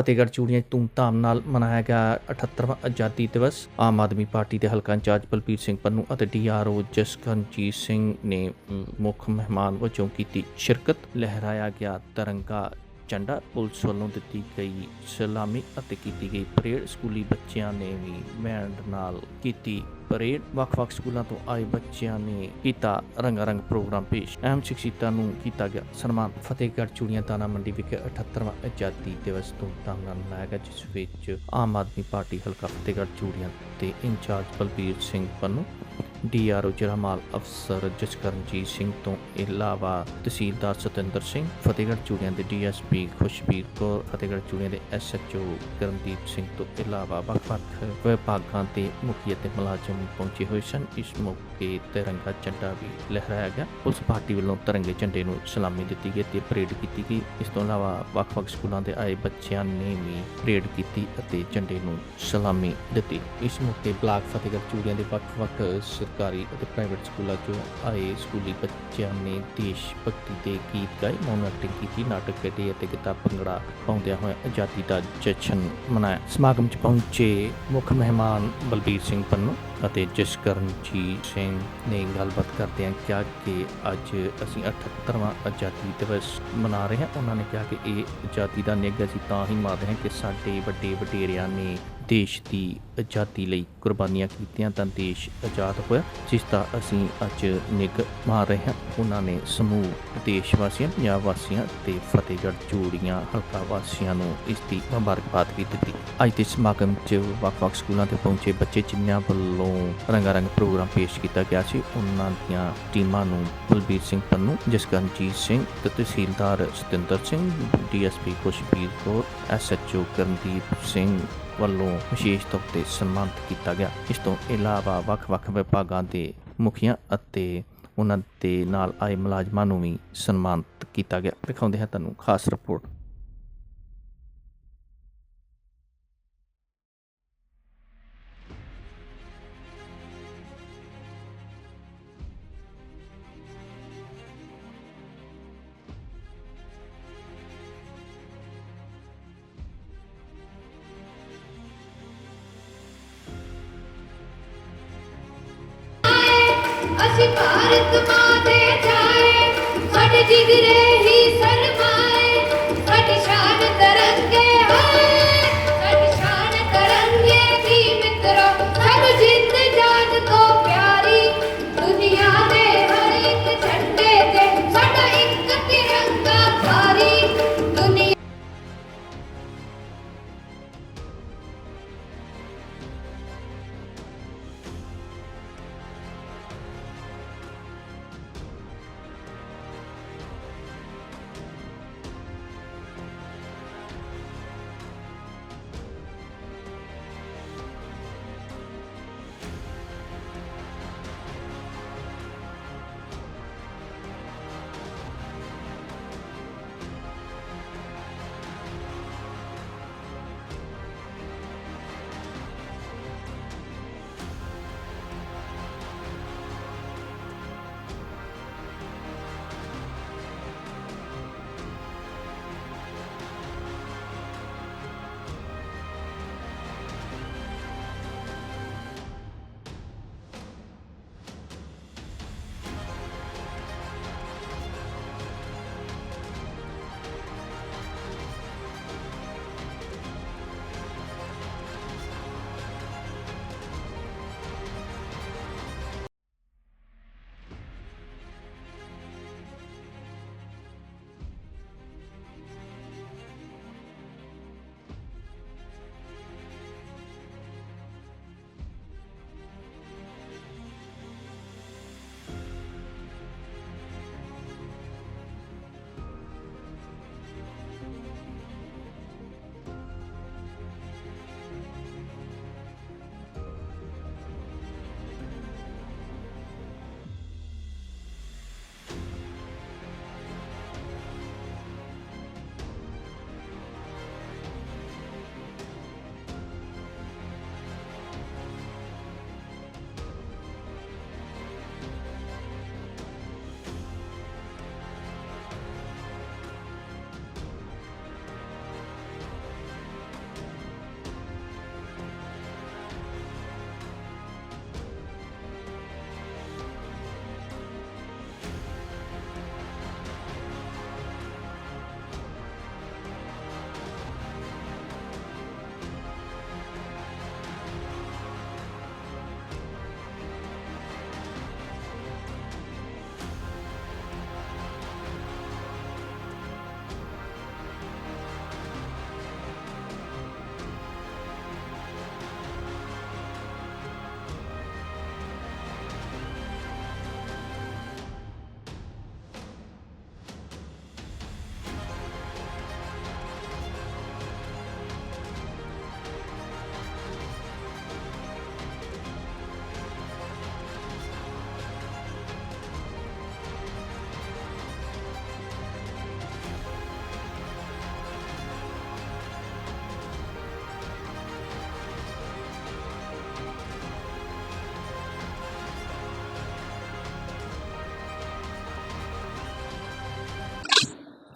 ਫਤਿਹਗੜ੍ਹ ਚੂੜੀਆਂ 'ਚ ਧੂਮਧਾਮ ਨਾਲ ਮਨਾਇਆ ਗਿਆ 78ਵਾਂ ਆਜ਼ਾਦੀ ਦਿਵਸ। ਆਮ ਆਦਮੀ ਪਾਰਟੀ ਦੇ ਹਲਕਾ ਇੰਚਾਰਜ ਬਲਬੀਰ ਸਿੰਘ ਪੰਨੂ ਅਤੇ ਡੀਆਰਓ ਜਸਕਰਨਜੀਤ ਸਿੰਘ ਨੇ ਮੁੱਖ ਮਹਿਮਾਨ ਵਜੋਂ ਕੀਤੀ ਸ਼ਿਰਕਤ। ਲਹਿਰਾਇਆ ਗਿਆ ਤਿਰੰਗਾ ਝੰਡਾ ਪੁਲਿਸ ਵੱਲੋਂ ਦਿੱਤੀ ਗਈ ਸਲਾਮੀ ਅਤੇ ਕੀਤੀ ਗਈ ਪਰੇਡ ਸਕੂਲੀ ਬੱਚਿਆਂ ਨੇ ਵੀ ਬੈਂਡ ਨਾਲ ਕੀਤੀ ਪਰੇਡ। ਵੱਖ-ਵੱਖ ਸਕੂਲਾਂ ਤੋਂ ਆਏ ਬੱਚਿਆਂ ਨੇ ਕੀਤਾ ਰੰਗਾਰੰਗ ਪ੍ਰੋਗਰਾਮ ਪੇਸ਼। ਅਹਿਮ ਸ਼ਖਸੀਅਤਾਂ ਨੂੰ ਕੀਤਾ ਗਿਆ ਸਨਮਾਨ। ਫਤਿਹਗੜ੍ਹ ਚੂੜੀਆਂ ਦਾਣਾ ਮੰਡੀ ਵਿਖੇ 78ਵਾਂ ਆਜ਼ਾਦੀ ਦਿਵਸ ਧੂਮਧਾਮ ਨਾਲ ਮਨਾਇਆ ਗਿਆ, ਜਿਸ ਵਿੱਚ ਆਮ ਆਦਮੀ ਪਾਰਟੀ ਹਲਕਾ ਫਤਿਹਗੜ੍ਹ ਚੂੜੀਆਂ ਤੇ ਇੰਚਾਰਜ ਬਲਬੀਰ ਸਿੰਘ ਪੰਨੂ ਡੀਆਰਓ ਜਰਮਾਲ ਅਫਸਰ ਜਸਕਰਨਜੀਤ ਸਿੰਘ ਤੋਂ ਇਲਾਵਾ ਤਹਿਸੀਲਦਾਰ ਸਤਿੰਦਰ ਸਿੰਘ, ਫਤਿਹਗੜ੍ਹ ਚੂੜੀਆਂ ਦੇ ਡੀਐਸਪੀ ਖੁਸ਼ਬੀਰ ਕੌਰ, ਫਤਿਹਗੜ੍ਹ ਚੂੜੀਆਂ ਦੇ ਐਸਐਚਓ ਕਰਨਦੀਪ ਸਿੰਘ ਤੋਂ ਇਲਾਵਾ ਵੱਖ-ਵੱਖ ਵਿਭਾਗਾਂ ਦੇ ਮੁਖੀ ਅਤੇ ਮੁਲਾਜ਼ਮ ਪਹੁੰਚੇ ਹੋਏ ਸਨ। ਇਸ ਮੌਕੇ ਤਿਰੰਗਾ ਝੰਡਾ ਵੀ ਲਹਿਰਾਇਆ ਗਿਆ। ਪੁਲਿਸ ਪਾਰਟੀ ਵੱਲੋਂ ਤਿਰੰਗੇ ਝੰਡੇ ਨੂੰ ਸਲਾਮੀ ਦਿੱਤੀ ਗਈ ਤੇ ਪਰੇਡ ਕੀਤੀ ਗਈ। ਇਸ ਤੋਂ ਇਲਾਵਾ ਵੱਖ-ਵੱਖ ਸਕੂਲਾਂ ਦੇ ਆਏ ਬੱਚਿਆਂ ਨੇ ਵੀ ਪਰੇਡ ਕੀਤੀ ਅਤੇ ਝੰਡੇ ਨੂੰ ਸਲਾਮੀ ਦਿੱਤੀ। ਇਸ ਮੌਕੇ ਬਲਾਕ ਫਤਿਹਗੜ੍ਹ ਚੂੜੀਆਂ ਦੇ ਵੱਖ-ਵੱਖ ਸਰਕਾਰੀ ਅਤੇ ਪ੍ਰਾਈਵੇਟ ਸਕੂਲਾਂ 'ਚੋਂ ਆਏ ਸਕੂਲੀ ਬੱਚਿਆਂ ਨੇ ਦੇਸ਼ ਭਗਤੀ ਦੇ ਗੀਤ ਗਾਏ, ਮੌਨ ਐਕਟਿੰਗ ਕੀਤੀ, ਨਾਟਕ ਖੇਡੇ ਅਤੇ ਗਿੱਧਾ ਭੰਗੜਾ ਪਾਉਂਦਿਆਂ ਹੋਇਆ ਆਜ਼ਾਦੀ ਦਾ ਜਸ਼ਨ ਮਨਾਇਆ। ਸਮਾਗਮ 'ਚ ਪਹੁੰਚੇ ਮੁੱਖ ਮਹਿਮਾਨ ਬਲਬੀਰ ਸਿੰਘ ਪੰਨੂ ਅਤੇ ਜਸਕਰਨਜੀਤ ਸਿੰਘ ਨੇ ਗੱਲਬਾਤ ਕਰਦਿਆਂ ਕਿਹਾ ਕਿ ਅੱਜ ਅਸੀਂ 78ਵਾਂ ਆਜ਼ਾਦੀ ਦਿਵਸ ਮਨਾ ਰਹੇ ਹਾਂ। ਉਹਨਾਂ ਨੇ ਕਿਹਾ ਕਿ ਇਹ ਆਜ਼ਾਦੀ ਦਾ ਨਿੱਘ ਅਸੀਂ ਤਾਂ ਹੀ ਮਾਰਦੇ ਹਾਂ ਕਿ ਸਾਡੇ ਵੱਡੇ ਵਡੇਰਿਆਂ ਨੇ ਦੇਸ਼ ਦੀ ਆਜ਼ਾਦੀ ਲਈ ਕੁਰਬਾਨੀਆਂ ਕੀਤੀਆਂ ਤਾਂ ਦੇਸ਼ ਆਜ਼ਾਦ ਹੋਇਆ, ਜਿਸ ਦਾ ਅਸੀਂ ਅੱਜ ਨਿੱਘ ਮਾਰ ਰਹੇ ਹਾਂ। ਉਹਨਾਂ ਨੇ ਸਮੂਹ ਦੇਸ਼ ਵਾਸੀਆਂ ਪੰਜਾਬ ਵਾਸੀਆਂ ਤੇ ਫਤਿਹਗੜ੍ਹ ਚੂੜੀਆਂ ਹਲਕਾ ਵਾਸੀਆਂ ਨੂੰ ਇਸ ਦੀ ਮੁਬਾਰਕਬਾਦ ਵੀ ਦਿੱਤੀ। ਅੱਜ ਦੇ ਸਮਾਗਮ 'ਚ ਵੱਖ-ਵੱਖ ਸਕੂਲਾਂ ਤੇ ਪਹੁੰਚੇ ਬੱਚੇ ਜਿਨ੍ਹਾਂ ਵੱਲੋਂ ਰੰਗਾਰੰਗ ਪ੍ਰੋਗਰਾਮ ਪੇਸ਼ ਕੀਤਾ ਗਿਆ ਸੀ। ਉਹਨਾਂ ਦੀਆਂ ਟੀਮਾਂ ਨੂੰ ਬਲਬੀਰ ਸਿੰਘ ਪੰਨੂ, ਜਸਕਰਨਜੀਤ ਸਿੰਘ ਤੇ ਤਹਿਸੀਲਦਾਰ ਸਤਿੰਦਰ ਸਿੰਘ, ਡੀਐਸਪੀ ਖੁਸ਼ਬੀਰ ਕੌਰ ਐਸਐਚਓ ਕਰਨਦੀਪ ਸਿੰਘ ਵੱਲੋਂ ਵਿਸ਼ੇਸ਼ ਤੌਰ ਤੇ ਸਨਮਾਨਿਤ ਕੀਤਾ ਗਿਆ। ਇਸ ਤੋਂ ਇਲਾਵਾ ਵੱਖ-ਵੱਖ ਵਿਭਾਗਾਂ ਦੇ ਮੁਖੀਆਂ ਅਤੇ ਉਹਨਾਂ ਦੇ ਨਾਲ ਆਏ ਮੁਲਾਜ਼ਮਾਂ ਨੂੰ ਵੀ ਸਨਮਾਨਿਤ ਕੀਤਾ ਗਿਆ। ਦਿਖਾਉਂਦੇ ਹਾਂ ਤੁਹਾਨੂੰ ਖਾਸ ਰਿਪੋਰਟ। ਅਸੀਂ ਭਾਰਤ ਮਾਂ ਦੇ ਜਾਏ ਸਾਡੇ ਜਿਗਰੇ ਹੀ ਸਰਮਾਏ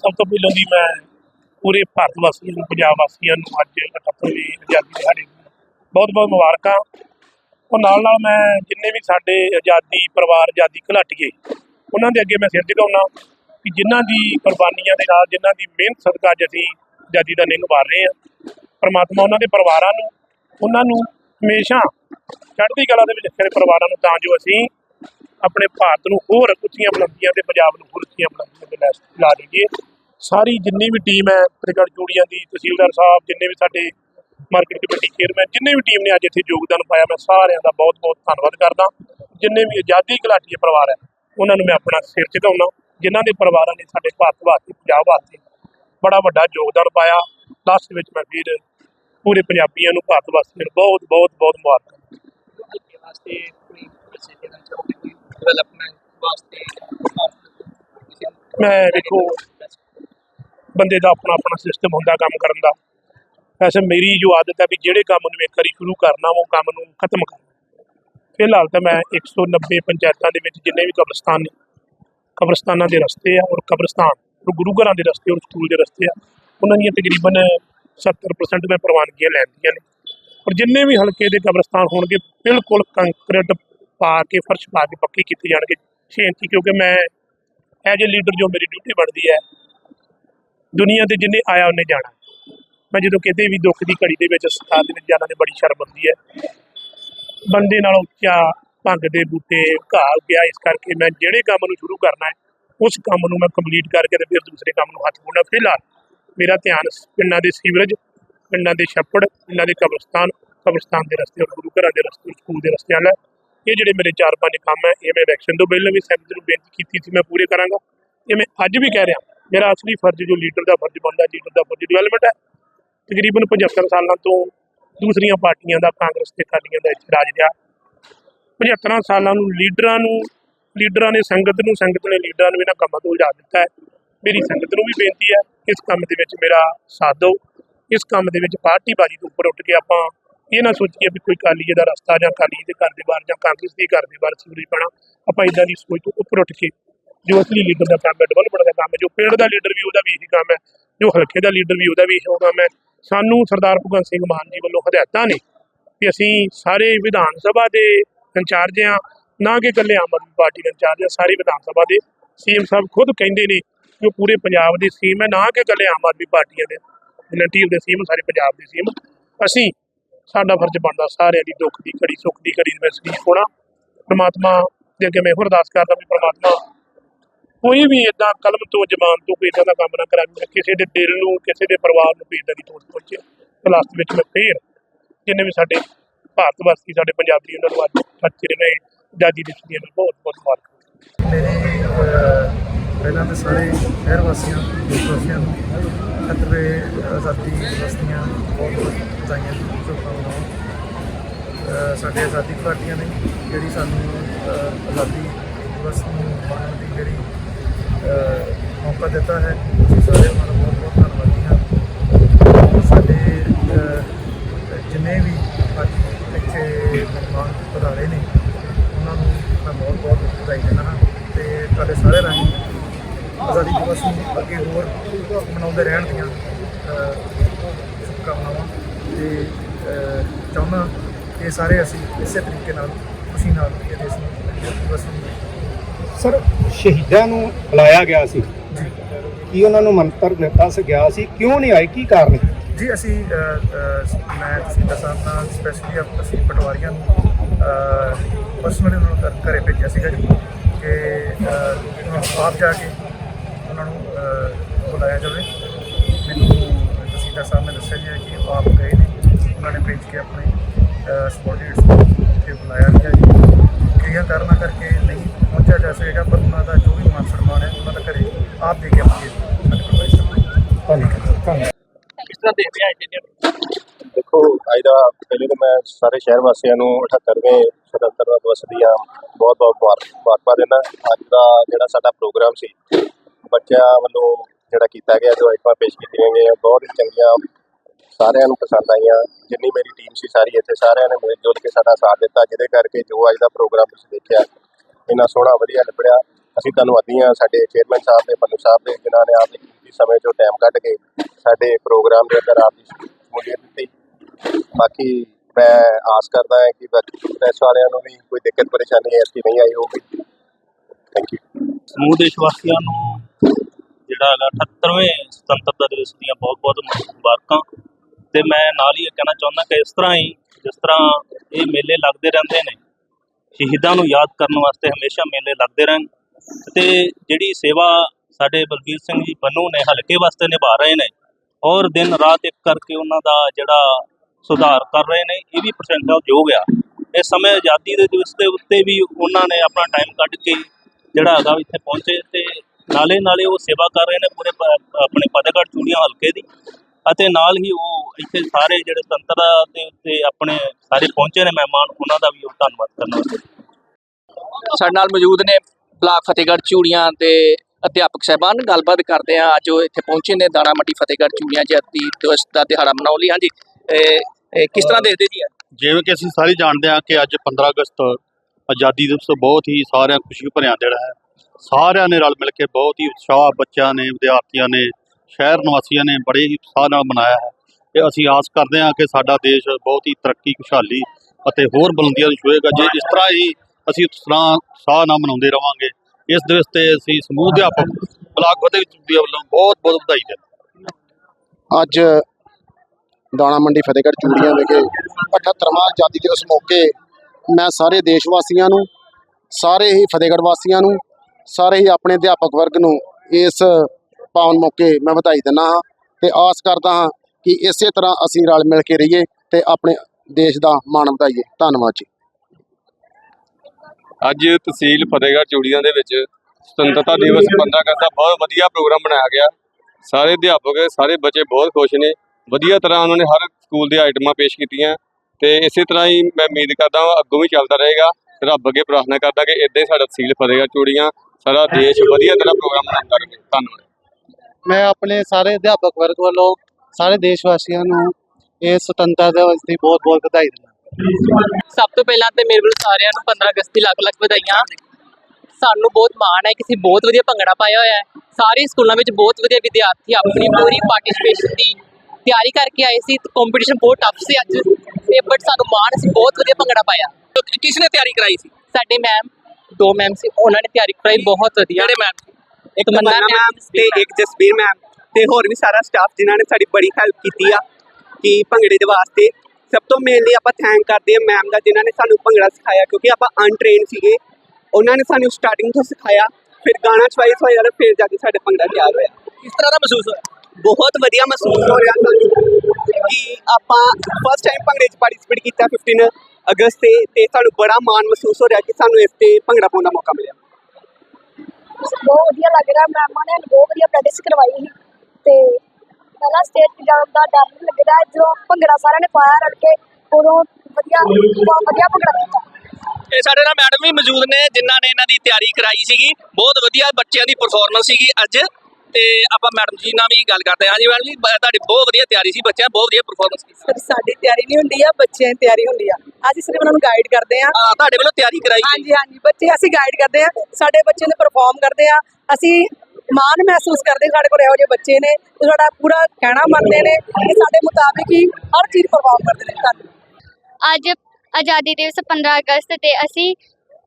ਸਭ ਤੋਂ ਪਹਿਲਾਂ ਦੀ ਮੈਂ ਪੂਰੇ ਭਾਰਤ ਵਾਸੀਆਂ ਨੂੰ, ਪੰਜਾਬ ਵਾਸੀਆਂ ਨੂੰ ਅੱਜ 78ਵੀਂ ਆਜ਼ਾਦੀ ਦਿਹਾੜੇ ਦੀਆਂ ਬਹੁਤ ਬਹੁਤ ਮੁਬਾਰਕਾਂ। ਉਹ ਨਾਲ ਨਾਲ ਮੈਂ ਜਿੰਨੇ ਵੀ ਸਾਡੇ ਆਜ਼ਾਦੀ ਪਰਿਵਾਰ, ਆਜ਼ਾਦੀ ਘੁਲਾਟੀਏ ਉਹਨਾਂ ਦੇ ਅੱਗੇ ਮੈਂ ਸਿਰ ਝੁਕਾਉਣਾ ਕਿ ਜਿਨ੍ਹਾਂ ਦੀ ਕੁਰਬਾਨੀਆਂ ਦੇ ਨਾਲ, ਜਿਨ੍ਹਾਂ ਦੀ ਮਿਹਨਤ ਸਦਕਾ ਅੱਜ ਅਸੀਂ ਆਜ਼ਾਦੀ ਦਾ ਨਿੰਗ ਮਾਰ ਰਹੇ ਹਾਂ, ਪਰਮਾਤਮਾ ਉਹਨਾਂ ਦੇ ਪਰਿਵਾਰਾਂ ਨੂੰ, ਉਹਨਾਂ ਨੂੰ ਹਮੇਸ਼ਾ ਚੜ੍ਹਦੀ ਕਲਾ ਦੇ ਵਿੱਚ ਰੱਖੇ ਪਰਿਵਾਰਾਂ ਨੂੰ ਤਾਂ ਜੋ ਅਸੀਂ ਆਪਣੇ ਭਾਰਤ ਨੂੰ ਹੋਰ ਉੱਚੀਆਂ ਬੁਲੰਦੀਆਂ ਤੇ ਪੰਜਾਬ ਨੂੰ ਹੋਰ ਉੱਚੀਆਂ ਬੁਲੰਦੀਆਂ ਤੇ ਲੈ ਲਾ ਲਈਏ ਸਾਰੀ ਜਿੰਨੀ ਵੀ ਟੀਮ ਹੈ ਫਤਿਹਗੜ੍ਹ ਚੂੜੀਆਂ ਦੀ ਤਹਿਸੀਲਦਾਰ ਸਾਹਿਬ ਜਿੰਨੇ ਵੀ ਸਾਡੇ ਮਾਰਕੀਟ ਕਮੇਟੀ ਚੇਅਰਮੈਨ ਜਿੰਨੇ ਵੀ ਟੀਮ ਨੇ ਅੱਜ ਇੱਥੇ ਯੋਗਦਾਨ ਪਾਇਆ ਮੈਂ ਸਾਰਿਆਂ ਦਾ ਬਹੁਤ ਬਹੁਤ ਧੰਨਵਾਦ ਕਰਦਾ। ਜਿੰਨੇ ਵੀ ਆਜ਼ਾਦੀ ਘੁਲਾਟੀਏ ਪਰਿਵਾਰ ਹੈ ਉਹਨਾਂ ਨੂੰ ਮੈਂ ਆਪਣਾ ਸਿਰ ਝੁਕਾਉਣਾ ਜਿਨ੍ਹਾਂ ਦੇ ਪਰਿਵਾਰਾਂ ਨੇ ਸਾਡੇ ਭਾਰਤ ਵਾਸਤੇ ਪੰਜਾਬ ਵਾਸਤੇ ਬੜਾ ਵੱਡਾ ਯੋਗਦਾਨ ਪਾਇਆ ਲਾਸਟ ਵਿੱਚ ਮੈਂ ਫਿਰ ਪੂਰੇ ਪੰਜਾਬੀਆਂ ਨੂੰ ਭਾਰਤ ਵਾਸੀਆਂ ਨੂੰ ਬਹੁਤ ਬਹੁਤ ਬਹੁਤ ਮੁਬਾਰਕਾਂ ਹਲਕੇ ਵਾਸਤੇ ਕੋਈ ਮੈਸੇਜ ਦੇਣਾ ਚਾਹੋਗੇ? ਕੋਈ ਡਿਵੈਲਪਮੈਂਟ ਵਾਸਤੇ ਕਿਸੇ ਨੂੰ ਮੈਂ ਵੇਖੋ ਬੰਦੇ ਦਾ ਆਪਣਾ ਆਪਣਾ ਸਿਸਟਮ ਹੁੰਦਾ ਕੰਮ ਕਰਨ ਦਾ। ਵੈਸੇ ਮੇਰੀ ਜੋ ਆਦਤ ਹੈ ਵੀ ਜਿਹੜੇ ਕੰਮ ਨੂੰ ਇੱਕ ਵਾਰੀ ਸ਼ੁਰੂ ਕਰਨਾ, ਉਹ ਕੰਮ ਨੂੰ ਖਤਮ ਕਰਨਾ। ਫਿਲਹਾਲ ਤਾਂ ਮੈਂ 190 ਪੰਚਾਇਤਾਂ ਦੇ ਵਿੱਚ ਜਿੰਨੇ ਵੀ ਕਬਰਸਤਾਨ ਨੇ, ਕਬਰਸਤਾਨਾਂ ਦੇ ਰਸਤੇ ਆ ਔਰ ਕਬਰਸਤਾਨ, ਔਰ ਗੁਰੂ ਘਰਾਂ ਦੇ ਰਸਤੇ ਔਰ ਸਕੂਲ ਦੇ ਰਸਤੇ ਆ, ਉਹਨਾਂ ਦੀਆਂ ਤਕਰੀਬਨ 70% ਮੈਂ ਪ੍ਰਵਾਨਗੀਆਂ ਲੈਂਦੀਆਂ ਨੇ। ਔਰ ਜਿੰਨੇ ਵੀ ਹਲਕੇ ਦੇ ਕਬਰਸਤਾਨ ਹੋਣਗੇ, ਬਿਲਕੁਲ ਕੰਕਰੀਟ ਪਾ ਕੇ, ਫਰਸ਼ ਪਾ ਕੇ ਪੱਕੇ ਕੀਤੇ ਜਾਣਗੇ। ਛੇਤੀ, ਕਿਉਂਕਿ ਮੈਂ ਐਜ ਏ ਲੀਡਰ ਜੋ ਮੇਰੀ ਡਿਊਟੀ ਬਣਦੀ ਹੈ ਦੁਨੀਆ ਤੇ ਜਿੰਨੇ ਆਇਆ ਉਹਨੇ ਜਾਣਾ। ਮੈਂ ਜਦੋਂ ਕਿਤੇ ਵੀ ਦੁੱਖ ਦੀ ਘੜੀ ਦੇ ਵਿੱਚ ਸਤਾਰ ਦੇ ਵਿੱਚ ਜਾਣਾ ਤੇ ਬੜੀ ਸ਼ਰਮ ਆਉਂਦੀ ਹੈ। ਬੰਦੇ ਨਾਲੋਂ ਉੱਚਾ ਭੰਗ ਦੇ ਬੂਟੇ ਘਾਹ ਗਿਆ, ਇਸ ਕਰਕੇ ਮੈਂ ਜਿਹੜੇ ਕੰਮ ਨੂੰ ਸ਼ੁਰੂ ਕਰਨਾ ਹੈ, ਉਸ ਕੰਮ ਨੂੰ ਮੈਂ ਕੰਪਲੀਟ ਕਰਕੇ ਤੇ ਫਿਰ ਦੂਸਰੇ ਕੰਮ ਨੂੰ ਹੱਥ ਪਾਉਣਾ ਫਿਲਹਾਲ ਮੇਰਾ ਧਿਆਨ ਪਿੰਡਾਂ ਦੇ ਸੀਵਰੇਜ, ਪਿੰਡਾਂ ਦੇ ਛੱਪੜ, ਪਿੰਡਾਂ ਦੇ ਕਬਰਸਤਾਨ ਕਬਰਸਤਾਨ ਦੇ ਰਸਤੇ ਔਰ ਗੁਰੂ ਘਰਾਂ ਦੇ ਰਸਤੇ, ਸਕੂਲ ਦੇ ਰਸਤਿਆਂ ਨਾਲ। ਇਹ ਜਿਹੜੇ ਮੇਰੇ ਚਾਰ ਪੰਜ ਕੰਮ ਹੈ, ਇਹ ਮੈਂ ਇਲੈਕਸ਼ਨ ਤੋਂ ਪਹਿਲਾਂ ਵੀ ਸੈਕਟਰੀ ਨੂੰ ਬੇਨਤੀ ਕੀਤੀ ਸੀ, ਮੈਂ ਪੂਰੇ ਕਰਾਂਗਾ। ਇਹ ਮੈਂ ਅੱਜ ਵੀ ਕਹਿ ਰਿਹਾ। ਮੇਰਾ ਅਸਲੀ ਫਰਜ਼ ਜੋ ਲੀਡਰ ਦਾ ਫਰਜ਼ ਬਣਦਾ, ਲੀਡਰ ਦਾ ਫਰਜ਼ ਡਿਵੈਲਪਮੈਂਟ ਹੈ। ਤਕਰੀਬਨ 75 ਸਾਲਾਂ ਤੋਂ ਦੂਸਰੀਆਂ ਪਾਰਟੀਆਂ ਦਾ, ਕਾਂਗਰਸ ਤੇ ਅਕਾਲੀਆਂ ਦਾ ਇੱਥੇ ਰਾਜ ਰਿਹਾ। 75 ਸਾਲਾਂ ਨੂੰ ਲੀਡਰਾਂ ਨੂੰ, ਲੀਡਰਾਂ ਨੇ ਸੰਗਤ ਨੂੰ, ਸੰਗਤ ਨੇ ਲੀਡਰਾਂ ਨੂੰ ਇਹਨਾਂ ਕੰਮਾਂ ਤੋਂ ਉਲਝਾ ਦਿੱਤਾ ਹੈ। ਮੇਰੀ ਸੰਗਤ ਨੂੰ ਵੀ ਬੇਨਤੀ ਹੈ, ਇਸ ਕੰਮ ਦੇ ਵਿੱਚ ਮੇਰਾ ਸਾਥ ਦਿਓ। ਇਸ ਕੰਮ ਦੇ ਵਿੱਚ ਪਾਰਟੀਬਾਜ਼ੀ ਤੋਂ ਉੱਪਰ ਉੱਠ ਕੇ ਆਪਾਂ ਇਹ ਨਾ ਸੋਚੀਏ ਵੀ ਕੋਈ ਕਾਲੀਏ ਦਾ ਰਸਤਾ ਜਾਂ ਕਾਲੀ ਦੇ ਘਰ ਦੇ ਬਾਹਰ ਜਾਂ ਕਾਂਗਰਸ ਦੇ ਘਰ ਦੇ ਬਾਹਰ ਸਿਵਰੀ ਪਾਣਾ ਆਪਾਂ ਇਦਾਂ ਦੀ ਸੋਚ ਤੋਂ ਉੱਪਰ ਉੱਠ ਕੇ ਜੋ ਅਸਲੀ ਲੀਡਰ ਦਾ ਕੰਮ ਹੈ ਡਿਵੈਲਪਮੈਂਟ ਦਾ ਕੰਮ ਹੈ, ਜੋ ਪਿੰਡ ਦਾ ਲੀਡਰ ਵੀ ਉਹਦਾ ਵੀ ਇਹੀ ਕੰਮ ਹੈ, ਜੋ ਹਲਕੇ ਦਾ ਲੀਡਰ ਵੀ ਉਹਦਾ ਵੀ ਇਹੋ ਕੰਮ ਹੈ। ਸਾਨੂੰ ਸਰਦਾਰ ਭਗਵੰਤ ਸਿੰਘ ਮਾਨ ਜੀ ਵੱਲੋਂ ਹਦਾਇਤਾਂ ਨੇ ਕਿ ਅਸੀਂ ਸਾਰੇ ਵਿਧਾਨ ਸਭਾ ਦੇ ਇੰਚਾਰਜ ਹਾਂ, ਨਾ ਕਿ ਇਕੱਲੇ ਆਮ ਆਦਮੀ ਪਾਰਟੀ ਦੇ ਇੰਚਾਰਜ ਆ ਸਾਰੇ ਵਿਧਾਨ ਸਭਾ ਦੇ ਸੀਐਮ ਸਾਹਿਬ ਖੁਦ ਕਹਿੰਦੇ ਨੇ ਕਿ ਉਹ ਪੂਰੇ ਪੰਜਾਬ ਦੇ ਸੀਮ ਹੈ, ਨਾ ਕਿ ਇਕੱਲੇ ਆਮ ਆਦਮੀ ਪਾਰਟੀਆਂ ਦੇ ਵਲੰਟੀਅਰ ਦੇ ਸੀਐਮ, ਸਾਰੇ ਪੰਜਾਬ ਦੇ ਸੀਮ ਅਸੀਂ, ਸਾਡਾ ਫਰਜ਼ ਬਣਦਾ ਸਾਰਿਆਂ ਦੀ ਦੁੱਖ ਦੀ ਘੜੀ, ਸੁੱਖ ਦੀ ਘੜੀ ਵਿੱਚ ਸ਼ਰੀਕ ਹੋਣਾ। ਪ੍ਰਮਾਤਮਾ ਦੇ ਅੱਗੇ ਮੈਂ ਹੋਰ ਅਰਦਾਸ ਕਰਦਾ ਵੀ ਪ੍ਰਮਾਤਮਾ ਕੋਈ ਵੀ ਇਦਾਂ ਕਲਮ ਤੋਂ ਜਮਾਨ ਤੋਂ ਕੋਈ ਇਦਾਂ ਦਾ ਕੰਮ ਨਾ ਕਰਾਵੇ ਕਿਸੇ ਦੇ ਦਿਲ ਨੂੰ, ਕਿਸੇ ਦੇ ਪਰਿਵਾਰ ਨੂੰ ਕੋਈ ਇਦਾਂ ਦੀ ਠੋਸ ਪਹੁੰਚੇ ਤੇ ਵਿੱਚ ਮੈਂ ਫੇਰ ਜਿੰਨੇ ਵੀ ਸਾਡੇ ਭਾਰਤ ਵਾਸੀ, ਸਾਡੇ ਪੰਜਾਬੀ ਉਹਨਾਂ ਨੂੰ ਅੱਜ ਸੱਚੇ ਨੇ ਆਜ਼ਾਦੀ ਦਿੱਤੀ ਮੈਂ ਬਹੁਤ ਬਹੁਤ ਮੁਬਾਰਕ ਮੇਰੇ ਪਹਿਲਾਂ ਤਾਂ ਸਾਰੇ ਸ਼ਹਿਰ ਵਾਸੀਆਂ ਦੇਸ਼ ਵਾਸੀਆਂ ਨੂੰ ਖਤਰੇ, ਆਜ਼ਾਦੀ ਵਸਤੀਆਂ ਬਹੁਤ ਬਹੁਤ ਵਧਾਈਆਂ ਸ਼ੁਭਕਾਮਨਾਵਾਂ। ਸਾਡੇ ਆਜ਼ਾਦੀ ਘਾਟੀਆਂ ਨੇ ਜਿਹੜੀ ਸਾਨੂੰ ਆਜ਼ਾਦੀ ਦਿਵਸ ਨੂੰ ਮਨਾਉਣ ਦੀ ਜਿਹੜੀ ਮੌਕਾ ਦਿੱਤਾ ਹੈ। ਅਸੀਂ ਸਾਰੇ ਉਹਨਾਂ ਦਾ ਬਹੁਤ ਬਹੁਤ ਧੰਨਵਾਦੀ ਹਾਂ। ਸਾਡੇ ਜਿੰਨੇ ਵੀ ਅੱਜ ਇੱਥੇ ਮਹਿਮਾਨ ਪਧਾਰੇ ਨੇ, ਉਹਨਾਂ ਨੂੰ ਮੈਂ ਬਹੁਤ ਬਹੁਤ ਵਧਾਈ ਦਿੰਦਾ ਹਾਂ ਤੇ ਤੁਹਾਡੇ ਸਾਰੇ ਰਾਹੀਂ ਆਜ਼ਾਦੀ ਦਿਵਸ ਨੂੰ ਅੱਗੇ ਹੋਰ ਮਨਾਉਂਦੇ ਰਹਿਣ ਦੀਆਂ ਸ਼ੁਭਕਾਮਨਾਵਾਂ ਤੇ ਚਾਹੁੰਦਾ ਕਿ ਸਾਰੇ ਅਸੀਂ ਇਸੇ ਤਰੀਕੇ ਨਾਲ, ਖੁਸ਼ੀ ਨਾਲ ਇਹ ਦੇਸ਼ ਨੂੰ ਆਜ਼ਾਦੀ ਦਿਵਸ ਨੂੰ ਸਰ, ਸ਼ਹੀਦਾਂ ਨੂੰ ਬੁਲਾਇਆ ਗਿਆ ਸੀ। ਕੀ ਉਹਨਾਂ ਨੂੰ ਮੰਤਰ ਦਿੱਤਾ ਸੀ, ਗਿਆ ਸੀ? ਕਿਉਂ ਨਹੀਂ ਆਏ? ਕੀ ਕਾਰਨ? ਜੀ, ਅਸੀਂ ਮੈਂ ਤਹਿਸੀਲਦਾਰ ਸਾਹਿਬ ਨਾਲ ਸਪੈਸ਼ਲੀ ਆਪ ਅਸੀਂ ਪਟਵਾਰੀਆਂ ਨੂੰ ਪਰਸਨਲੀ ਉਹਨਾਂ ਨੂੰ ਘਰ- ਘਰੇ ਭੇਜਿਆ ਸੀਗਾ ਜੀ ਕਿ ਆਪ ਜਾ ਕੇ ਉਹਨਾਂ ਨੂੰ ਬੁਲਾਇਆ ਜਾਵੇ। ਮੈਨੂੰ ਤਹਿਸੀਲਦਾਰ ਸਾਹਿਬ ਨੇ ਦੱਸਿਆ ਜੀ ਹੈ ਕਿ ਉਹ ਆਪ ਗਏ ਨੇ। ਉਹਨਾਂ ਨੇ ਭੇਜ ਕੇ ਆਪਣੇ ਸਪੋਰਟਿਵਸ ਆਪ ਦੇ ਕੇ ਤਰ੍ਹਾਂ ਦੇਖ ਰਿਹਾ ਅੱਜ ਦਾ ਪਹਿਲੇ ਤਾਂ ਮੈਂ ਸਾਰੇ ਸ਼ਹਿਰ ਵਾਸੀਆਂ ਨੂੰ 78ਵੇਂ ਸੁਤੰਤਰਤਾ ਦਿਵਸ ਦੀਆਂ ਬਹੁਤ ਬਹੁਤ ਮੁਬਾਰਕ- ਦਿੰਦਾ। ਅੱਜ ਦਾ ਜਿਹੜਾ ਸਾਡਾ ਪ੍ਰੋਗਰਾਮ ਸੀ ਬੱਚਿਆਂ ਵੱਲੋਂ ਜਿਹੜਾ ਕੀਤਾ ਗਿਆ ਜੋ ਆਈਟਮਾਂ ਪੇਸ਼ ਕੀਤੀਆਂ ਗਈਆਂ ਬਹੁਤ ਹੀ ਚੰਗੀਆਂ ਸਾਰਿਆਂ ਨੂੰ ਪਸੰਦ ਆਈਆਂ। ਜਿੰਨੀ ਮੇਰੀ ਟੀਮ ਸੀ ਸਾਰੀ ਇੱਥੇ ਸਾਰਿਆਂ ਨੇ ਮਿਲ ਜੁਲ ਕੇ ਸਾਡਾ ਸਾਥ ਦਿੱਤਾ ਜਿਹਦੇ ਕਰਕੇ ਜੋ ਅੱਜ ਦਾ ਪ੍ਰੋਗਰਾਮ ਤੁਸੀਂ ਦੇਖਿਆ ਇੰਨਾ ਸੋਹਣਾ ਵਧੀਆ ਨਿਬੜਿਆ ਅਸੀਂ ਧੰਨਵਾਦੀ ਹਾਂ ਸਾਡੇ ਚੇਅਰਮੈਨ ਸਾਹਿਬ ਦੇ ਪੰਨੂ ਸਾਹਿਬ ਦੇ ਜਿਨ੍ਹਾਂ ਨੇ ਆਪਣੀ ਕੀਮਤੀ ਸਮੇਂ ਚੋਂ ਟਾਈਮ ਕੱਢ ਕੇ ਸਾਡੇ ਪ੍ਰੋਗਰਾਮ ਦੇ ਅੰਦਰ ਆਪ ਦੀ ਸ਼ਮੂਲੀਅਤ ਦਿੱਤੀ। ਬਾਕੀ ਮੈਂ ਆਸ ਕਰਦਾ ਹਾਂ ਕਿ ਪ੍ਰੈਸ ਵਾਲਿਆਂ ਨੂੰ ਵੀ ਕੋਈ ਦਿੱਕਤ ਪਰੇਸ਼ਾਨੀ ਐਸੀ ਨਹੀਂ ਆਈ ਹੋਊਗੀ। ਥੈਂਕ ਯੂ ਸਮੂਹ ਦੇਸ਼ ਵਾਸੀਆਂ ਨੂੰ ਜਿਹੜਾ ਹੈਗਾ 78ਵੇਂ ਸੁਤੰਤਰਤਾ ਦਿਵਸ ਦੀਆਂ ਬਹੁਤ-ਬਹੁਤ ਮੁਬਾਰਕਾਂ। ਤੇ ਮੈਂ ਨਾਲ ਹੀ ਇਹ ਕਹਿਣਾ ਚਾਹੁੰਦਾ ਕਿ ਇਸ ਤਰ੍ਹਾਂ ਹੀ, ਜਿਸ ਤਰ੍ਹਾਂ ਇਹ ਮੇਲੇ ਲੱਗਦੇ ਰਹਿੰਦੇ ਨੇ, ਸ਼ਹੀਦਾਂ ਨੂੰ ਯਾਦ ਕਰਨ ਵਾਸਤੇ ਹਮੇਸ਼ਾ ਮੇਲੇ ਲੱਗਦੇ ਰਹਿਣ। ਤੇ ਜਿਹੜੀ ਸੇਵਾ ਸਾਡੇ ਬਲਬੀਰ ਸਿੰਘ ਜੀ ਬੰਨੂ ਨੇ ਹਲਕੇ ਵਾਸਤੇ ਨਿਭਾ ਰਹੇ ਨੇ ਔਰ ਦਿਨ ਰਾਤ ਇੱਕ ਕਰਕੇ ਉਹਨਾਂ ਦਾ ਜਿਹੜਾ ਸੁਧਾਰ ਕਰ ਰਹੇ ਨੇ, ਇਹ ਵੀ ਪ੍ਰਸ਼ੰਸਾਯੋਗ ਆ। ਇਸ ਸਮੇਂ ਆਜ਼ਾਦੀ ਦੇ ਦਿਵਸ ਦੇ ਉੱਤੇ ਵੀ ਉਹਨਾਂ ਨੇ ਆਪਣਾ ਟਾਈਮ ਕੱਢ ਕੇ ਜਿਹੜਾ ਹੈਗਾ ਇੱਥੇ ਪਹੁੰਚੇ ਤੇ ਨਾਲੇ ਨਾਲੇ ਉਹ ਸੇਵਾ ਕਰ ਰਹੇ ਨੇ ਪੂਰੇ ਆਪਣੇ ਫਤਿਹਗੜ੍ਹ ਚੂੜੀਆਂ ਹਲਕੇ ਦੀ ਅਤੇ ਨਾਲ ਹੀ ਉਹ ਇੱਥੇ ਸਾਰੇ ਜਿਹੜੇ ਸੰਤਰਾ ਦੇ ਉੱਤੇ ਆਪਣੇ ਸਾਰੇ ਪਹੁੰਚੇ ਨੇ ਮਹਿਮਾਨ, ਉਹਨਾਂ ਦਾ ਵੀ ਉਹ ਧੰਨਵਾਦ ਕਰਨਾ ਸਾਡੇ ਨਾਲ ਮੌਜੂਦ ਨੇ ਬਲਾਕ ਫਤਿਹਗੜ੍ਹ ਚੂੜੀਆਂ ਦੇ ਅਧਿਆਪਕ ਸਹਿਬਾਨ ਗੱਲਬਾਤ ਕਰਦੇ ਆ ਅੱਜ ਉਹ ਇੱਥੇ ਪਹੁੰਚੇ ਨੇ ਦਾਣਾ ਮੰਡੀ ਫਤਿਹਗੜ੍ਹ ਚੂੜੀਆਂ ਜਯੰਤੀ ਦਿਵਸ ਦਾ ਦਿਹਾੜਾ ਮਨਾਉਣ ਲਈ। ਹਾਂਜੀ ਕਿਸ ਤਰ੍ਹਾਂ ਦੇਖਦੇ ਜੀ ਜਿਵੇਂ ਕਿ ਅਸੀਂ ਸਾਰੇ ਜਾਣਦੇ ਹਾਂ ਕਿ ਅੱਜ 15 ਅਗਸਤ ਆਜ਼ਾਦੀ ਦਿਵਸ ਬਹੁਤ ਹੀ ਸਾਰਿਆਂ ਖੁਸ਼ੀ ਭਰਿਆ ਦਿਨ ਹੈ। ਸਾਰਿਆਂ ਨੇ ਰਲ ਮਿਲ ਕੇ ਬਹੁਤ ਹੀ ਉਤਸ਼ਾਹ ਬੱਚਿਆਂ ਨੇ, ਵਿਦਿਆਰਥੀਆਂ ਨੇ, ਸ਼ਹਿਰ ਨਿਵਾਸੀਆਂ ਨੇ ਬੜੇ ਹੀ ਉਤਸ਼ਾਹ ਨਾਲ ਮਨਾਇਆ ਹੈ। ਤੇ ਅਸੀਂ ਆਸ ਕਰਦੇ ਹਾਂ ਕਿ ਸਾਡਾ ਦੇਸ਼ ਬਹੁਤ ਹੀ ਤਰੱਕੀ, ਖੁਸ਼ਹਾਲੀ ਅਤੇ ਹੋਰ ਬੁਲੰਦੀਆਂ ਨੂੰ ਛੂਹੇਗਾ ਜੇ ਇਸ ਤਰ੍ਹਾਂ ਹੀ ਅਸੀਂ ਇਸ ਸ਼ਾਹ ਨਾਲ ਮਨਾਉਂਦੇ ਰਵਾਂਗੇ। ਇਸ ਦਿਵਸ ਤੇ ਅਸੀਂ ਸਮੂਹ ਅਧਿਆਪਕ ਬਲਾਕ ਫਤਿਹ ਚੂੜੀਆਂ ਵੱਲੋਂ ਬਹੁਤ ਬਹੁਤ ਵਧਾਈ ਦਿੰਦੇ ਅੱਜ ਦਾਣਾ ਮੰਡੀ ਫਤਿਹਗੜ੍ਹ ਚੂੜੀਆਂ ਵਿਖੇ 78ਵਾਂ ਆਜ਼ਾਦੀ ਦਿਵਸ ਮੌਕੇ ਮੈਂ ਸਾਰੇ ਦੇਸ਼ ਵਾਸੀਆਂ ਨੂੰ, ਸਾਰੇ ਹੀ ਫਤਿਹਗੜ੍ਹ ਵਾਸੀਆਂ ਨੂੰ, ਸਾਰੇ ਹੀ ਆਪਣੇ ਅਧਿਆਪਕ ਵਰਗ ਨੂੰ ਇਸ ਪਾਵਨ ਮੌਕੇ ਮੈਂ ਵਧਾਈ ਦਿੰਦਾ ਹਾਂ ਤੇ ਆਸ ਕਰਦਾ ਹਾਂ ਕਿ ਇਸੇ ਤਰ੍ਹਾਂ ਅਸੀਂ ਰਲ ਮਿਲ ਕੇ ਰਹੀਏ ਤੇ ਆਪਣੇ ਦੇਸ਼ ਦਾ ਮਾਣ ਵਧਾਈਏ। ਧੰਨਵਾਦ ਜੀ। ਅੱਜ ਤਹਿਸੀਲ ਫਤਿਹਗੜ੍ਹ ਚੂੜੀਆਂ ਦੇ ਵਿੱਚ ਸੁਤੰਤਰਤਾ ਦਿਵਸ 15 ਅਗਸਤ ਦਾ ਬਹੁਤ ਵਧੀਆ ਪ੍ਰੋਗਰਾਮ ਬਣਾਇਆ ਗਿਆ। ਸਾਰੇ ਅਧਿਆਪਕ, ਸਾਰੇ ਬੱਚੇ ਬਹੁਤ ਖੁਸ਼ ਨੇ। ਵਧੀਆ ਤਰ੍ਹਾਂ ਉਹਨਾਂ ਨੇ ਹਰ ਸਕੂਲ ਦੀਆਂ ਆਈਟਮਾਂ ਪੇਸ਼ ਕੀਤੀਆਂ ਤੇ ਇਸੇ ਤਰ੍ਹਾਂ ਹੀ ਮੈਂ ਉਮੀਦ ਕਰਦਾ ਅੱਗੋਂ ਵੀ ਚੱਲਦਾ ਰਹੇਗਾ। ਰੱਬ ਅੱਗੇ ਪ੍ਰਾਰਥਨਾ ਕਰਦਾ ਕਿ ਇਦਾਂ ਹੀ ਸਾਡਾ ਤਹਿਸੀਲ ਫਤਿਹਗੜ੍ਹ ਚੂੜੀਆਂ, ਸਾਰਾ ਦੇਸ਼ ਵਧੀਆ ਤਰ੍ਹਾਂ ਪ੍ਰੋਗਰਾਮ ਮਨਾਉਂਦਾ ਰਹੇ। ਧੰਨਵਾਦ। ਮੈਂ ਆਪਣੇ ਸਾਰੇ ਅਧਿਆਪਕ ਵਰਗ ਵੱਲੋਂ, ਸਾਰੇ ਦੇਸ਼ ਵਾਸੀਆਂ ਨੂੰ ਇਹ ਸੁਤੰਤਰਤਾ ਦਿਵਸ ਦੀ ਬਹੁਤ ਬਹੁਤ ਵਧਾਈ ਦਿੰਦਾ। ਸਭ ਤੋਂ ਪਹਿਲਾਂ ਤੇ ਮੇਰੇ ਵੱਲੋਂ ਸਾਰਿਆਂ ਨੂੰ 15 ਅਗਸਤ ਦੀ ਲੱਖ ਲੱਖ ਵਧਾਈਆਂ। ਸਾਨੂੰ ਬਹੁਤ ਮਾਣ ਹੈ ਕਿ ਅਸੀਂ ਬਹੁਤ ਵਧੀਆ ਭੰਗੜਾ ਪਾਇਆ ਹੋਇਆ ਹੈ। ਸਾਰੇ ਸਕੂਲਾਂ ਵਿੱਚ ਬਹੁਤ ਵਧੀਆ ਵਿਦਿਆਰਥੀ ਆਪਣੀ ਪੂਰੀ ਪਾਰਟਿਸਿਪੇਸ਼ਨ ਦੀ ਤਿਆਰੀ ਕਰਕੇ ਆਏ ਸੀ। ਕੰਪੀਟੀਸ਼ਨ ਬਹੁਤ ਟਫ ਸੀ ਅੱਜ ਤੇ ਬਟ ਸਾਨੂੰ ਮਾਣ ਸੀ ਬਹੁਤ ਵਧੀਆ ਭੰਗੜਾ ਪਾਇਆ। ਕਿਸ ਨੇ ਤਿਆਰੀ ਕਰਾਈ ਸੀ? ਸਾਡੇ ਮੈਮ ਦੋ ਮੈਮ ਸੀ ਉਹਨਾਂ ਨੇ ਤਿਆਰੀ ਕਰਾਈ ਬਹੁਤ ਵਧੀਆ। ਜਿਹੜੇ ਮੈਮ ਇੱਕ ma'am, ਮੈਮ ਤੇ ਇੱਕ ਜਸਬੀਰ ਮੈਮ ਤੇ ਹੋਰ ਵੀ ਸਾਰਾ ਸਟਾਫ ਜਿਨ੍ਹਾਂ ਨੇ ਸਾਡੀ ਬੜੀ ਹੈਲਪ ਕੀਤੀ ਆ ਕਿ ਭੰਗੜੇ ਦੇ ਵਾਸਤੇ ਸਭ ਤੋਂ ਮੇਨਲੀ ਆਪਾਂ ਥੈਂਕ ਕਰਦੇ ਹਾਂ ਮੈਮ ਦਾ ਜਿਨ੍ਹਾਂ ਨੇ ਸਾਨੂੰ ਭੰਗੜਾ ਸਿਖਾਇਆ ਕਿਉਂਕਿ ਆਪਾਂ ਅਨਟ੍ਰੇਨ ਸੀਗੇ। ਉਹਨਾਂ ਨੇ ਸਾਨੂੰ ਸਟਾਰਟਿੰਗ ਤੋਂ ਸਿਖਾਇਆ ਫਿਰ ਗਾਣਾ ਚੁਆਇਸ ਹੋਇਆ ਤੇ ਫਿਰ ਜਾ ਕੇ ਸਾਡੇ ਭੰਗੜਾ ਤਿਆਰ ਹੋਇਆ। ਕਿਸ ਤਰ੍ਹਾਂ ਦਾ ਮਹਿਸੂਸ ਹੋਇਆ? ਬਹੁਤ ਵਧੀਆ ਮਹਿਸੂਸ ਹੋ ਰਿਹਾ ਸਾਨੂੰ ਕਿ ਆਪਾਂ ਫਸਟ ਟਾਈਮ ਭੰਗੜੇ 'ਚ ਪਾਰਟਿਸਿਪੇਟ ਕੀਤਾ 15 ਅਗਸਤ ਤੇ ਤੇ ਸਾਨੂੰ ਬੜਾ ਮਾਣ ਮਹਿਸੂਸ ਹੋ ਰਿਹਾ ਕਿ ਸਾਨੂੰ ਇਸ ਤੇ ਭੰਗੜਾ ਪਾਉਣ ਦਾ ਮੌਕਾ ਮਿਲਿਆ। ਬਹੁਤ ਵਧੀਆ ਲੱਗ ਰਿਹਾ ਮੈਮਾਂ ਨੇ ਬਹੁਤ ਵਧੀਆ ਪ੍ਰੈਕਟਿਸ ਕਰਵਾਈ ਸੀ। ਤੇ ਪਹਿਲਾਂ ਸਟੇਜ ਤੇ ਜਾਣ ਦਾ ਡਰ ਨਹੀਂ ਲੱਗਦਾ, ਜਦੋਂ ਭੰਗੜਾ ਸਾਰਿਆਂ ਨੇ ਪਾਇਆ ਰਲ ਕੇ, ਉਦੋਂ ਵਧੀਆ, ਬਹੁਤ ਵਧੀਆ ਭੰਗੜਾ ਕੀਤਾ। ਤੇ ਸਾਡੇ ਨਾਲ ਮੈਡਮ ਵੀ ਮੌਜੂਦ ਨੇ, ਜਿਨ੍ਹਾਂ ਨੇ ਇਹਨਾਂ ਦੀ ਤਿਆਰੀ ਕਰਾਈ ਸੀਗੀ। ਬਹੁਤ ਵਧੀਆ ਬੱਚਿਆਂ ਦੀ ਪਰਫਾਰਮੈਂਸ ਸੀਗੀ ਅੱਜ। ਤੇ ਆਪਾਂ ਮੈਡਮ ਜੀ ਨਾਲ ਵੀ ਗੱਲ ਕਰਦੇ ਹਾਂ। ਜੀ ਮੈਡਮ ਜੀ ਤੁਹਾਡੀ ਬਹੁਤ ਵਧੀਆ ਤਿਆਰੀ ਸੀ ਬੱਚਿਆਂ ਬਹੁਤ ਵਧੀਆ ਪਰਫਾਰਮੈਂਸ ਕੀਤੀ। ਸਰ ਸਾਡੀ ਤਿਆਰੀ ਨਹੀਂ ਹੁੰਦੀ ਆ ਬੱਚਿਆਂ ਦੀ ਤਿਆਰੀ ਹੁੰਦੀ ਆ। ਅਸੀਂ ਸਿਰਫ ਉਹਨਾਂ ਨੂੰ ਗਾਈਡ ਕਰਦੇ ਆ ਹਾਂ ਤੁਹਾਡੇ ਵੱਲੋਂ ਤਿਆਰੀ ਕਰਾਈ ਹਾਂਜੀ ਹਾਂਜੀ। ਬੱਚੇ ਅਸੀਂ ਗਾਈਡ ਕਰਦੇ ਆ ਸਾਡੇ ਬੱਚੇ ਨੂੰ ਪਰਫਾਰਮ ਕਰਦੇ ਆ ਅਸੀਂ ਮਾਣ ਮਹਿਸੂਸ ਕਰਦੇ ਸਾਡੇ ਕੋਲ ਇਹੋ ਜਿਹੇ ਬੱਚੇ ਨੇ ਸਾਡਾ ਪੂਰਾ ਕਹਿਣਾ ਮੰਨਦੇ ਨੇ ਕਿ ਸਾਡੇ ਮੁਤਾਬਿਕ ਹੀ ਹਰ ਚੀਜ਼ ਪਰਫਾਰਮ ਕਰਦੇ ਨੇ। ਧੰਨਵਾਦ। ਅੱਜ ਆਜ਼ਾਦੀ ਦਿਵਸ 15 ਅਗਸਤ ਤੇ ਅਸੀਂ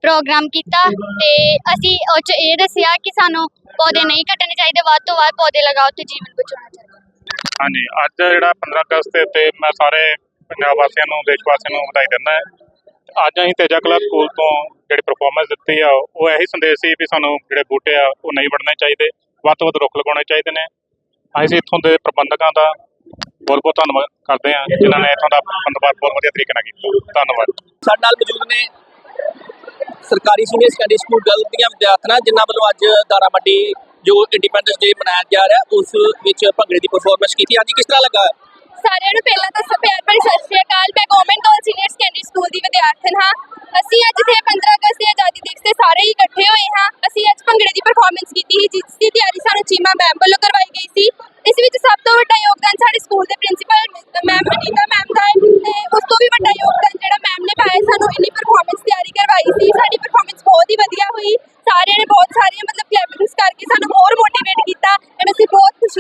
ਪ੍ਰੋਗਰਾਮ ਕੀਤਾ ਤੇ ਅਸੀਂ ਉਹ 'ਚ ਇਹ ਦੱਸਿਆ ਕਿ ਸਾਨੂੰ ਪੌਦੇ ਨਹੀਂ ਕੱਟਣੇ ਚਾਹੀਦੇ ਵੱਧ ਤੋਂ ਵੱਧ ਪੌਦੇ ਲਗਾਓ ਤੇ ਜੀਵਨ ਬਚਾਉਣਾ ਚਾਹੀਦਾ। ਹਾਂਜੀ ਅੱਜ ਜਿਹੜਾ 15 ਅਗਸਤ ਤੇ- ਤੇ ਮੈਂ ਸਾਰੇ ਪੰਜਾਬ ਵਾਸੀਆਂ ਨੂੰ ਦੇਸ਼ ਵਾਸੀਆਂ ਨੂੰ ਵਧਾਈ ਦਿੰਦਾ ਅੱਜ ਅਸੀਂ ਤੇਜਾ ਕਲਾ ਸਕੂਲ ਤੋਂ ਜਿਹੜੀ ਪਰਫਾਰਮੈਂਸ ਦਿੱਤੀ ਆ ਉਹ ਇਹੀ ਸੰਦੇਸ਼ ਸੀ ਵੀ ਸਾਨੂੰ ਜਿਹੜੇ ਬੂਟੇ ਆ ਉਹ ਨਹੀਂ ਵੱਢਣੇ ਚਾਹੀਦੇ ਵੱਧ ਤੋਂ ਵੱਧ ਰੁੱਖ ਲਗਾਉਣੇ ਚਾਹੀਦੇ ਨੇ। ਅਸੀਂ ਇੱਥੋਂ ਦੇ ਪ੍ਰਬੰਧਕਾਂ ਦਾ ਬਹੁਤ ਬਹੁਤ ਧੰਨਵਾਦ ਕਰਦੇ ਹਾਂ ਜਿਨ੍ਹਾਂ ਨੇ ਇੱਥੋਂ ਦਾ ਬੰਦੋਬਸਤ ਬਹੁਤ ਵਧੀਆ ਤਰੀਕੇ ਨਾਲ ਕੀਤਾ। ਧੰਨਵਾਦ। ਸਾਡੇ ਨਾਲ ਮੌਜੂਦ ਨੇ ਸਰਕਾਰੀ ਸੀਨੀਅਰ ਸੈਕੰਡਰੀ ਸਕੂਲ ਦੀਆਂ ਵਿਦਿਆਰਥਣਾਂ, ਜਿਨ੍ਹਾਂ ਵੱਲੋਂ ਅੱਜ ਦਾਣਾ ਮੰਡੀ ਜੋ ਇੰਡੀਪੈਂਡੈਂਸ ਡੇ ਮਨਾਇਆ ਜਾ ਰਿਹਾ, ਉਸ ਵਿੱਚ ਭੰਗੜੇ ਦੀ ਪਰਫਾਰਮੈਂਸ ਕੀਤੀ। ਹਾਂਜੀ, ਕਿਸ ਤਰ੍ਹਾਂ ਲੱਗਾ? ਸਾਰਿਆਂ ਨੂੰ ਪਹਿਲਾਂ ਤਾਂ ਸ- ਪਿਆਰ ਭਰੀ ਸਤਿ ਸ਼੍ਰੀ ਅਕਾਲ। ਮੈਂ government college senior secondary school ਦੀ ਵਿਦਿਆਰਥਣ ਹਾਂ। ਅਸੀਂ ਅੱਜ ਇੱਥੇ 15 ਅਗਸਤ ਦੀ ਆਜ਼ਾਦੀ ਦਿਵਸ ਤੇ ਸਾਰੇ ਹੀ ਇਕੱਠੇ ਹੋਏ ਹਾਂ। ਅਸੀਂ ਅੱਜ ਭੰਗੜੇ ਦੀ ਪਰਫਾਰਮੈਂਸ ਕੀਤੀ ਸੀ, ਜਿਸ ਦੀ ਤਿਆਰੀ ਸਾਨੂੰ ਚੀਮਾ ਮੈਮ ਵੱਲੋਂ ਕਰਵਾਈ ਗਈ ਸੀ। ਇਸ ਵਿੱਚ ਸਭ ਤੋਂ ਵੱਡਾ ਯੋਗਦਾਨ ਸਾਡੇ ਸਕੂਲ ਦੇ ਪ੍ਰਿੰਸੀਪਲ ਮੈਮ ਅਨੀਤਾ ਮੈਮ ਦਾ ਹੈ ਤੇ ਉਸ ਤੋਂ ਵੀ ਵੱਡਾ ਯੋਗਦਾਨ ਜਿਹੜਾ ਮੈਮ ਨੇ ਪਾਇਆ ਸਾਨੂੰ ਇੰਨੀ ਪਰਫਾਰਮੈਂਸ ਤਿਆਰੀ ਕਰਵਾਈ ਸੀ ਸਾਡੀ ਪਰਫਾਰਮੈਂਸ ਬਹੁਤ ਹੀ ਵਧੀਆ ਹੋਈ। ਸਾਰਿਆਂ ਨੇ ਬਹੁਤ ਸਾਰੀਆਂ ਮਤਲਬ ਕਲੈਪਿੰਗਸ ਕਰਕੇ ਸਾਨੂੰ ਹੋਰ ਮੋਟੀਵੇਟ ਕੀਤਾ ਐਂਡ ਅਸੀਂ ਬਹੁਤ ਖੁਸ਼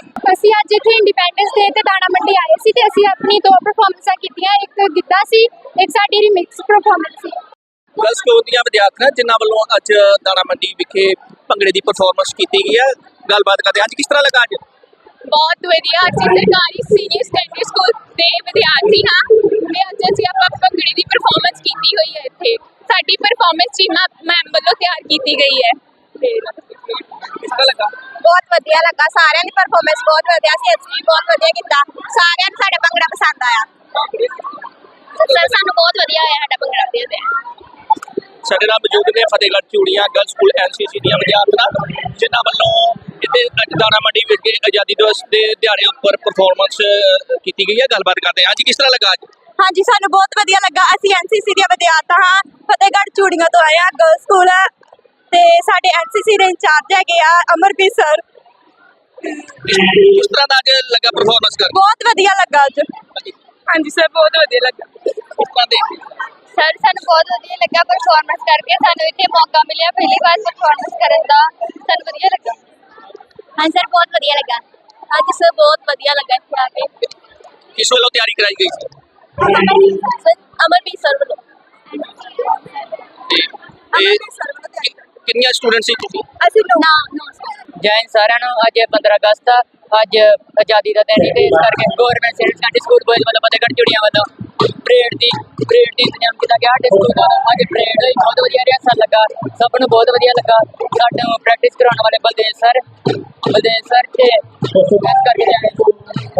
ਇੱਥੇ ਇੰਡੀਪੈਂਡੈਂਸ ਡੇ ਤੇ ਦਾਣਾ ਮੰਡੀ ਆਏ ਸੀ ਤੇ ਅਸੀਂ ਆਪਣੀ ਦੋ ਪਰਫਾਰਮੈਂਸਾਂ ਕੀਤੀਆਂ ਇੱਕ ਗਿੱਧਾ ਸੀ ਇੱਕ ਸਾਡੀ ਰਿਮਿਕਸ ਪਰਫਾਰਮੈਂਸ ਸੀ। ਗਰਲਸ ਸਕੂਲ ਦੀਆਂ ਵਿਦਿਆਰਥਣਾਂ ਜਿਨ੍ਹਾਂ ਵੱਲੋਂ ਅੱਜ ਦਾਣਾ ਮੰਡੀ ਵਿਖੇ ਭੰਗੜੇ ਦੀ ਪਰਫਾਰਮੈਂਸ ਕੀਤੀ ਗਈ ਹੈ ਗੱਲਬਾਤ ਕਰਦੇ ਹਾਂ। ਅੱਜ ਕਿਸ ਤਰ੍ਹਾਂ ਲੱਗਾ ਅੱਜ? ਬਹੁਤ ਵਧੀਆ। ਅਸੀਂ ਸਰਕਾਰੀ ਸੀਨੀਅਰ ਸੈਕੰਡਰੀ ਸਕੂਲ ਦੇ ਵਿਦਿਆਰਥੀ ਹਾਂ। ਤੇ ਅੱਜ ਅਸੀਂ ਆਪਾਂ ਭੰਗੜੇ ਦੀ ਪਰਫਾਰਮੈਂਸ ਕੀਤੀ ਹੋਈ ਹੈ ਇੱਥੇ। ਸਾਡੀ ਪਰਫਾਰਮੈਂਸ ਚੀਮਾ ਮੈਮ ਵੱਲੋਂ ਤਿਆਰ ਕੀਤੀ ਗਈ ਹੈ। ਕਿਸ ਤਰ੍ਹਾਂ ਲੱਗਾ? ਬਹੁਤ ਵਧੀਆ ਲੱਗਾ। ਸਾਰਿਆਂ ਦੀ ਪਰਫਾਰਮੈਂਸ ਬਹੁਤ ਵਧੀਆ। ਸੀ ਅਸੀਂ ਵੀ ਬਹੁਤ ਵਧੀਆ ਕੀਤਾ। ਸਾਰਿਆਂ ਨੂੰ ਸਾਡਾ ਭੰਗੜਾ ਪਸੰਦ ਆਇਆ। ਸਾਨੂੰ ਬਹੁਤ ਵਧੀਆ ਆਇਆ ਸਾਡਾ ਭੰਗੜਾ ਦੇ। ਤੇ ਸਾਡੇ ਨਾਲ ਮੌਜੂਦ ਨੇ Fatehgarh Churian girls school NCC ਦੀਆਂ ਵਿਦਿਆਰਥਣਾਂ ਜਿਨ੍ਹਾਂ ਵੱਲੋਂ ਇੱਥੇ ਅੱਜ ਦਾਣਾ ਮੰਡੀ ਵਿਖੇ ਆਜ਼ਾਦੀ ਦਿਵਸ ਦੇ ਦਿਹਾੜੇ ਉੱਪਰ ਪਰਫਾਰਮੈਂਸ ਕੀਤੀ ਗਈ ਹੈ? ਗੱਲਬਾਤ ਕਰਦੇ ਹਾਂ। ਅੱਜ ਕਿਸ ਤਰ੍ਹਾਂ ਲੱਗਾ ਅੱਜ? ਹਾਂਜੀ ਸਾਨੂੰ ਬਹੁਤ ਵਧੀਆ ਲੱਗਾ। ਅਸੀਂ ਐਨਸੀਸੀ ਦੀਆਂ ਵਿਦਿਆਰਥਣਾਂ ਹਾਂ। ਫਤਿਹਗੜ੍ਹ ਚੂੜੀਆਂ ਤੋਂ ਆਏ ਆ ਗਰਲਸ ਸਕੂਲ ਹੈ। ਤੇ ਸਾਡੇ ਐਨਸੀਸੀ ਦੇ ਇੰਚਾਰਜ ਹੈਗੇ ਆ ਅਮਰਪ੍ਰੀਤ ਸਰ ਕਿਸ ਤਰ੍ਹਾਂ ਦਾ ਅੱਜ ਲੱਗਾ ਪਰਫਾਰਮੈਂਸ ਕਰ ਬਹੁਤ ਵਧੀਆ ਲੱਗਾ ਅੱਜ। ਹਾਂਜੀ। ਸਰ ਬਹੁਤ ਵਧੀਆ ਲੱਗਾ। ਕਿਸ ਤਰ੍ਹਾਂ ਦੇ। ਸਰ ਸਾਨੂੰ ਬਹੁਤ ਵਧੀਆ ਲੱਗਾ ਪਰਫਾਰਮੈਂਸ ਕਰਕੇ। ਸਾਨੂੰ ਇੱਥੇ ਮੌਕਾ ਮਿਲਿਆ। ਪਹਿਲੀ ਵਾਰ ਪਰਫਾਰਮੈਂਸ ਕਰਨ ਦਾ। ਸਾਨੂੰ ਵਧੀਆ ਹਾਂ ਸਰ ਬਹੁਤ ਵਧੀਆ ਲੱਗਾ। ਅੱਜ ਸਰ ਬਹੁਤ ਵਧੀਆ ਲੱਗਾ ਇੱਥੇ ਆ ਕੇ। ਕਿਸ ਵੱਲੋਂ ਤਿਆਰੀ ਕਰਾਈ ਗਈ ਸੀ? ਅਮਰਪ੍ਰੀਤ ਸਰ ਵੱਲੋਂ। ਤੇ ਇਹ ਕਿੰਨੀਆਂ ਸਟੂਡੈਂਟ ਸੀ ਤੁਸੀਂ? ਅਸੀਂ ਨਾ ਨਾ। ਜੈ ਹਿੰਦ ਸਾਰਿਆਂ ਨੂੰ ਅੱਜ 15 ਅਗਸਤ ਆ। ਅੱਜ ਆਜ਼ਾਦੀ ਦਾ ਦਿਨ ਸੀ ਤੇ ਇਸ ਕਰਕੇ government senior secondary school boys ਵੱਲੋਂ ਫਤਿਹਗੜ੍ਹ ਚੂੜੀਆਂ ਵੱਲੋਂ ਪਰੇਡ ਦੀ ਪਰੇਡ ਦੀ ਇੰਤਜ਼ਾਮ ਕੀਤਾ ਗਿਆ। ਸਾਡੇ ਸਕੂਲ ਵੱਲੋਂ ਅੱਜ ਪਰੇਡ ਹੋਈ। ਬਹੁਤ ਵਧੀਆ ਰਿਹਰਸਲ ਲੱਗਾ। ਸਭ ਨੂੰ ਬਹੁਤ ਵਧੀਆ ਲੱਗਾ। ਸਾਨੂੰ ਪ੍ਰੈਕਟਿਸ ਕਰਾਉਣ ਵਾਲੇ ਬਲਦੇਵ ਸਰ ਬਲਦੇਵ ਸਰ ਤੇ ਇਸ ਕਰਕੇ